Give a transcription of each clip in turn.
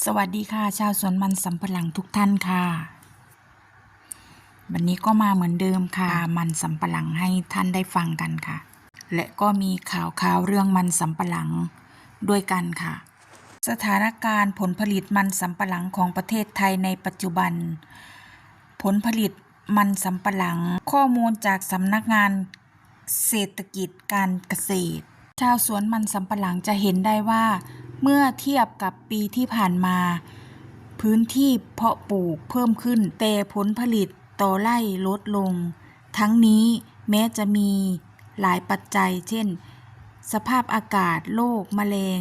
สวัสดีค่ะ ชาวสวนมันสำปะหลังทุกท่านค่ะ วันนี้ก็มาเหมือนเดิมค่ะ มันสำปะหลังให้ท่านได้ฟังกันค่ะ และก็มีข่าวข่าวเรื่องมันสำปะหลังด้วยกันค่ะ สถานการณ์ผลผลิตมันสำปะหลังของประเทศไทยในปัจจุบัน ผลผลิตมันสำปะหลังข้อมูลจากสำนักงานเศรษฐกิจการเกษตร ชาวสวนมันสำปะหลังจะเห็นได้ว่า เมื่อเทียบกับปีที่ผ่านมา พื้นที่เพาะปลูกเพิ่มขึ้น แต่ผลผลิตต่อไร่ลดลง ทั้งนี้แม้จะมีหลายปัจจัย เช่น สภาพอากาศโรคแมลง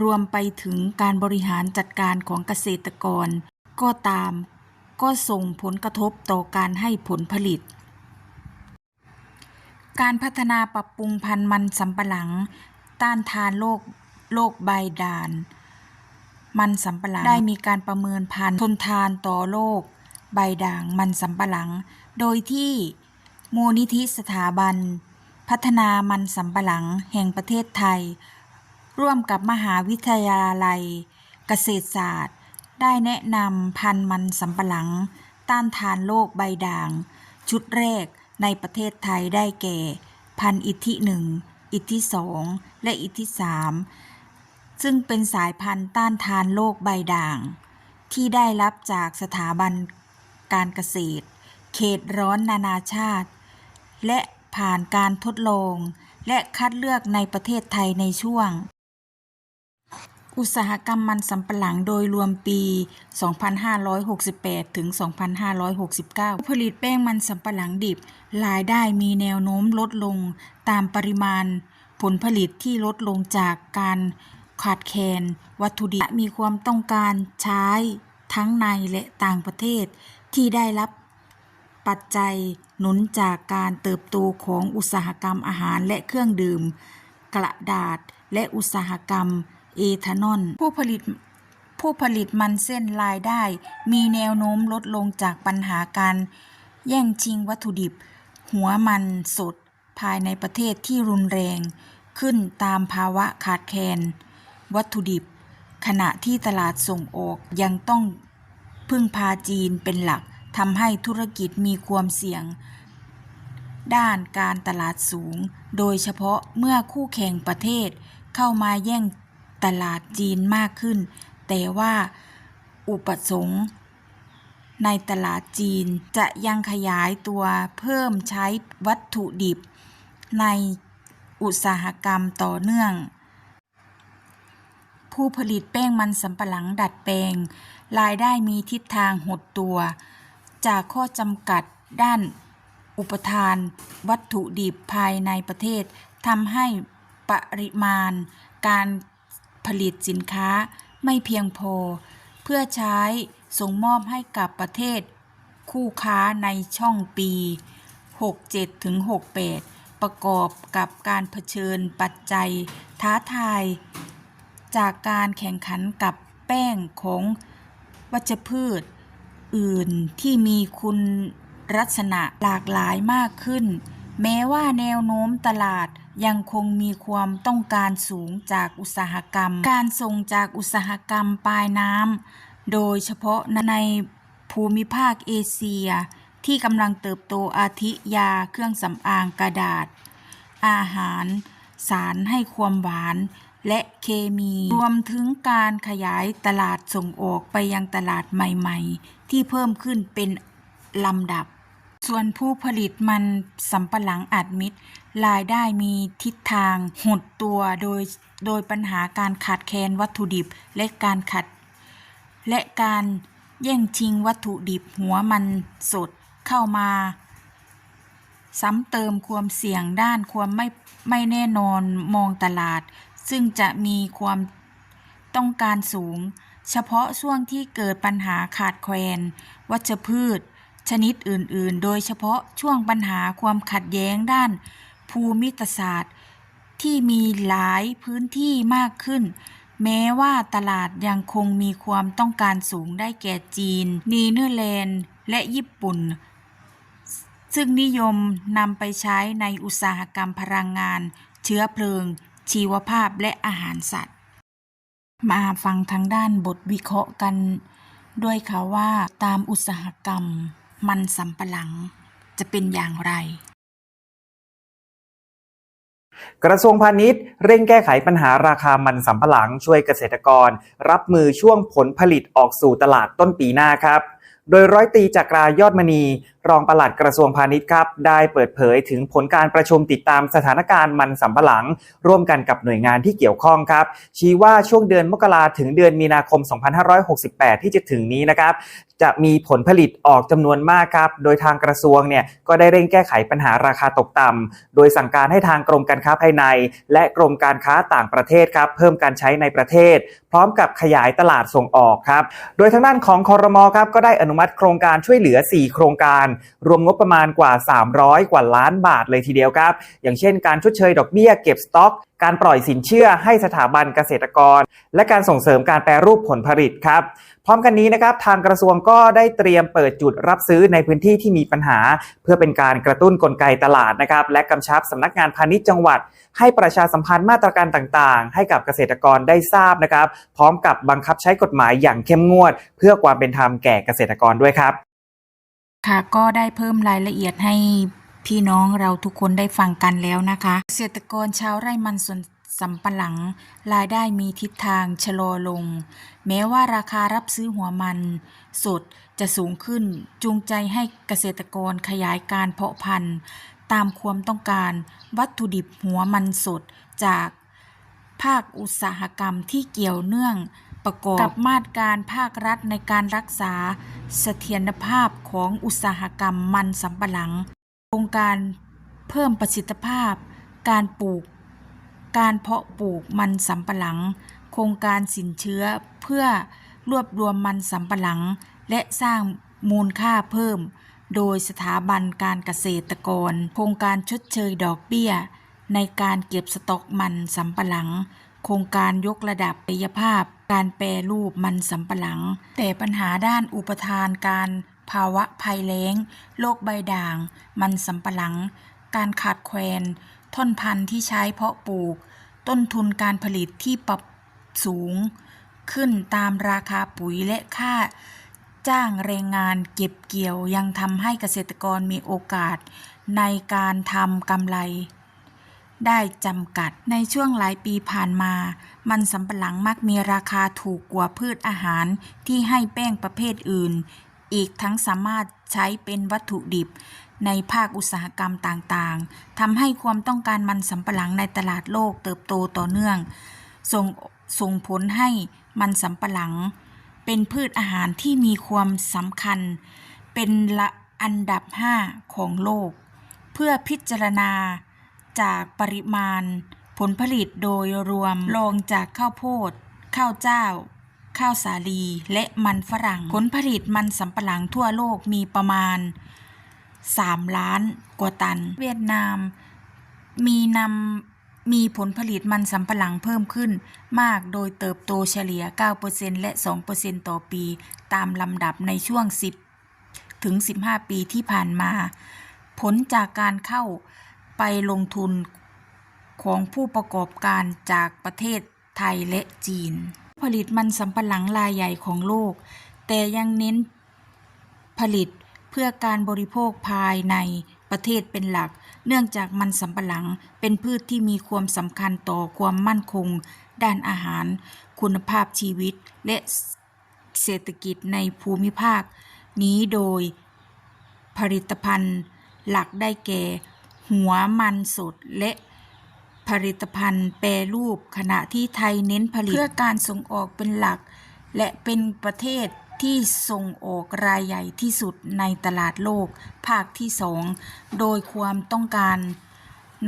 รวมไปถึงการบริหารจัดการของเกษตรกร ก็ตามก็ส่งผลกระทบต่อการให้ผลผลิต การพัฒนาปรับปรุงพันธุ์มันสำปะหลัง ต้านทานโรค โรคใบด่าน มันสำปะหลัง ได้มีการประเมินพันธุ์ทนทานต่อโรคใบด่างมันสำปะหลัง โดยที่มูลนิธิสถาบัน พัฒนามันสำปะหลังแห่งประเทศไทย ร่วมกับมหาวิทยาลัย เกษตรศาสตร์ ได้แนะนำพันธุ์มันสำปะหลัง ต้านทานโรคใบด่าง ชุดแรกในประเทศไทยได้แก่ พันธุ์อิทธิหนึ่งอิทธิสองและอิทธิสาม ซึ่งเป็นสายพันธุ์ต้านทานโรคใบด่าง ที่ได้รับจากสถาบันการเกษตร เขตร้อนนานาชาติ และผ่านการทดลอง และคัดเลือกในประเทศไทยในช่วง อุตสาหกรรมมันสำปะหลังโดยรวมปี 2568 ถึง 2569 ผลิตแป้งมันสำปะหลังดิบ รายได้มีแนวโน้มลดลงตามปริมาณผลผลิตที่ลดลงจากการ ขาดแคลนวัตถุดิบมีความต้องการใช้ทั้งในและต่างประเทศ ที่ได้รับปัจจัยหนุนจากการเติบโตของอุตสาหกรรมอาหารและเครื่องดื่ม กระดาษและอุตสาหกรรมเอทานอลผู้ผลิตผู้ผลิตมันเส้นรายได้ มีแนวโน้มลดลงจากปัญหาการ แย่งชิงวัตถุดิบ หัวมันสดภายในประเทศที่รุนแรง ขึ้นตามภาวะขาดแคลน วัตถุดิบ ขณะที่ตลาดส่งออกยังต้องพึ่งพาจีนเป็นหลักทำให้ธุรกิจมีความเสี่ยง ด้านการตลาดสูง โดยเฉพาะเมื่อคู่แข่งประเทศ เข้ามาแย่งตลาดจีนมากขึ้น แต่ว่าอุปสงค์ในตลาดจีนจะยังขยายตัวเพิ่มใช้วัตถุดิบ ในอุตสาหกรรมต่อเนื่อง ผู้ผลิตแป้งมันสำปะหลังดัดแปลง รายได้มีทิศทางหดตัว จากข้อจำกัดด้านอุปทาน วัตถุดิบภายในประเทศทำให้ปริมาณ การผลิตสินค้าไม่เพียงพอ เพื่อใช้ส่งมอบให้กับประเทศ คู่ค้าในช่องปี 67ถึง68ประกอบกับการเผชิญปัจจัย ท้าทาย จากการแข่งขันกับแป้งของวัชพืช อื่นที่มีคุณลักษณะหลากหลายมากขึ้น แม้ว่าแนวโน้มตลาดยังคงมีความต้องการสูงจากอุตสาหกรรม การส่งจากอุตสาหกรรมปลายน้ำโดยเฉพาะในภูมิภาคเอเชีย ที่กำลังเติบโตอาทิยาเครื่องสำอางกระดาษ อาหาร สารให้ความหวาน และเคมี รวมถึงการขยายตลาดส่งออกไปยังตลาดใหม่ๆ ที่เพิ่มขึ้นเป็นลำดับ ส่วนผู้ผลิตมันสำปะหลังอัดมิดรายได้มีทิศทางหดตัวโดยโดยปัญหาการขาดแคลนวัตถุดิบและการขัด และการแย่งชิงวัตถุดิบหัวมันสดเข้ามา ซ้ำเติมความเสี่ยงด้านความไม่ไม่แน่นอนมองตลาด ซึ่งจะมีความต้องการสูง เฉพาะช่วงที่เกิดปัญหาขาดแคลน วัชพืช ชนิดอื่น ๆ โดยเฉพาะช่วงปัญหาความขัดแย้งด้านภูมิศาสตร์ ที่มีหลายพื้นที่มากขึ้น แม้ว่าตลาดยังคงมีความต้องการสูงได้แก่จีนนีเธอร์แลนด์ และญี่ปุ่น ซึ่งนิยมนำไปใช้ในอุตสาหกรรมพลังงาน เชื้อเพลิง ชีวภาพและอาหารสัตว์ มาฟังทางด้านบทวิเคราะห์กัน ด้วยค่ะว่าตามอุตสาหกรรม มันสำปะหลังจะเป็นอย่างไรกระทรวงพาณิชย์เร่งแก้ไขปัญหาราคามันสำปะหลังช่วยเกษตรกร รับมือช่วงผลผลิตออกสู่ตลาดต้นปีหน้าครับ โดยร้อยตีจักรายอดมณี รองปลัดกระทรวงพาณิชย์ครับ ได้เปิดเผยถึงผลการประชุมติดตามสถานการณ์มันสำปะหลัง ร่วมกันกับหน่วยงานที่เกี่ยวข้องครับ ชี้ว่าช่วงเดือนมกราถึงเดือนมีนาคม 2568 ที่จะถึงนี้นะครับ จะมีผลผลิตออกจำนวนมากครับ โดยทางกระทรวงเนี่ยก็ได้เร่งแก้ไขปัญหาราคาตกต่ำโดยสั่งการให้ทางกรมการค้าภายใน และกรมการค้าต่างประเทศครับเพิ่มการใช้ในประเทศ พร้อมกับขยายตลาดส่งออกครับ โดยทางด้านของคอรมอครับก็ได้อนุมัติโครงการช่วยเหลือ 4 โครงการรวมงบประมาณกว่า 300 กว่าล้านบาทเลยทีเดียวครับ อย่างเช่นการชดเชยดอกเบี้ยเก็บสต็อก การปล่อยสินเชื่อให้สถาบันเกษตรกร และการส่งเสริมการแปรรูปผลผลิตครับ พร้อมกันนี้นะครับทางกระทรวงก็ได้เตรียมเปิดจุดรับซื้อในพื้นที่ที่มีปัญหา เพื่อเป็นการกระตุ้นกลไกตลาดนะครับ และกำชับสำนักงานพาณิชย์จังหวัด ให้ประชาสัมพันธ์มาตรการต่างๆ ให้กับเกษตรกรได้ทราบนะครับ พร้อมกับบังคับใช้กฎหมายอย่างเข้มงวด เพื่อความเป็นธรรมแก่เกษตรกรด้วยครับ ค่ะ ก็ได้เพิ่มรายละเอียดให้พี่น้องเราทุกคนได้ฟังกันแล้วนะคะเกษตรกรชาวไร่มันสวนสำปะหลัง รายได้มีทิศทางชะลอลง แม้ว่าราคารับซื้อหัวมันสดจะสูงขึ้นจูงใจให้เกษตรกรขยายการเพาะพันธุ์ ตามความต้องการวัตถุดิบหัวมันสดจากภาคอุตสาหกรรมที่เกี่ยวเนื่อง ประกอบกับมาตรการภาครัฐในการรักษาเสถียรภาพของอุตสาหกรรมมันสำปะหลังโครงการเพิ่มประสิทธิภาพ การปลูก การเพาะปลูกมันสำปะหลัง โครงการสินเชื้อเพื่อรวบรวมมันสำปะหลัง และสร้างมูลค่าเพิ่ม โดยสถาบันการเกษตรกร โครงการชดเชยดอกเบี้ย ในการเก็บสต็อกมันสำปะหลัง โครงการยกระดับปยภาพ การแปรรูปมันสำปะหลัง แต่ปัญหาด้านอุปทานการภาวะภัยแล้ง โรคใบด่าง มันสำปะหลัง การขาดแคลนท่อนพันธุ์ที่ใช้เพาะปลูก ต้นทุนการผลิตที่ปรับสูง ขึ้นตามราคาปุ๋ยและค่า จ้างแรงงานเก็บเกี่ยวยังทำให้เกษตรกรมีโอกาส ในการทำกำไร ได้จำกัด ในช่วงหลายปีผ่านมา มันสำปะหลังมักมีราคาถูกกว่าพืชอาหารที่ให้แป้งประเภทอื่น อีกทั้งสามารถใช้เป็นวัตถุดิบ ในภาคอุตสาหกรรมต่างๆ ทำให้ความต้องการมันสำปะหลังในตลาดโลกเติบโตต่อเนื่อง ส่งส่งผลให้มันสำปะหลัง เป็นพืชอาหารที่มีความสำคัญ เป็นละอันดับ 5 ของโลก เพื่อพิจารณา จากปริมาณ ผลผลิตโดยรวมรองจากข้าวโพด ข้าวเจ้า ข้าวสาลี และมันฝรั่ง ผลผลิตมันสำปะหลังทั่วโลกมีประมาณ 3 ล้านกว่าตัน เวียดนาม มีนำมีผลผลิตมันสำปะหลังเพิ่มขึ้นมากโดยเติบโตเฉลี่ย 9%และ 2%ต่อปี ตามลำดับในช่วง 10 ถึง 15 ปีที่ผ่านมา ผลจากการเข้า ไปลงทุนของผู้ประกอบการจากประเทศไทยและจีน ผลิตมันสำปะหลังรายใหญ่ของโลก แต่ยังเน้นผลิตเพื่อการบริโภคภายในประเทศเป็นหลัก เนื่องจากมันสำปะหลังเป็นพืชที่มีความสำคัญต่อความมั่นคง ด้านอาหาร คุณภาพชีวิตและเศรษฐกิจในภูมิภาค นี้โดยผลิตภัณฑ์หลักได้แก่ หัวมันสดและผลิตภัณฑ์แปรรูปขณะที่ไทยเน้นผลิตเพื่อการส่งออกเป็นหลัก และเป็นประเทศที่ส่งออกรายใหญ่ที่สุดในตลาดโลก ภาคที่สองโดยความต้องการ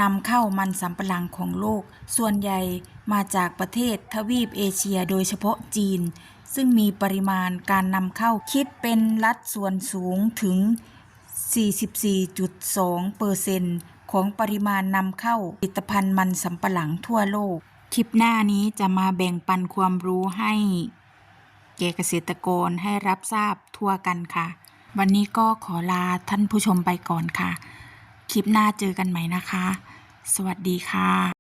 นำเข้ามันสำปะหลังของโลก ส่วนใหญ่มาจากประเทศทวีปเอเชียโดยเฉพาะจีน ซึ่งมีปริมาณการนำเข้าคิดเป็นรัดส่วนสูงถึง 44.2เปอร์เซ็นต์ของปริมาณนำเข้าผลิตภัณฑ์มันสำปะหลังทั่วโลก คลิปหน้านี้จะมาแบ่งปันความรู้ให้แก่เกษตรกรให้รับทราบทั่วกันค่ะ วันนี้ก็ขอลาท่านผู้ชมไปก่อนค่ะ คลิปหน้าเจอกันใหม่นะคะ สวัสดีค่ะ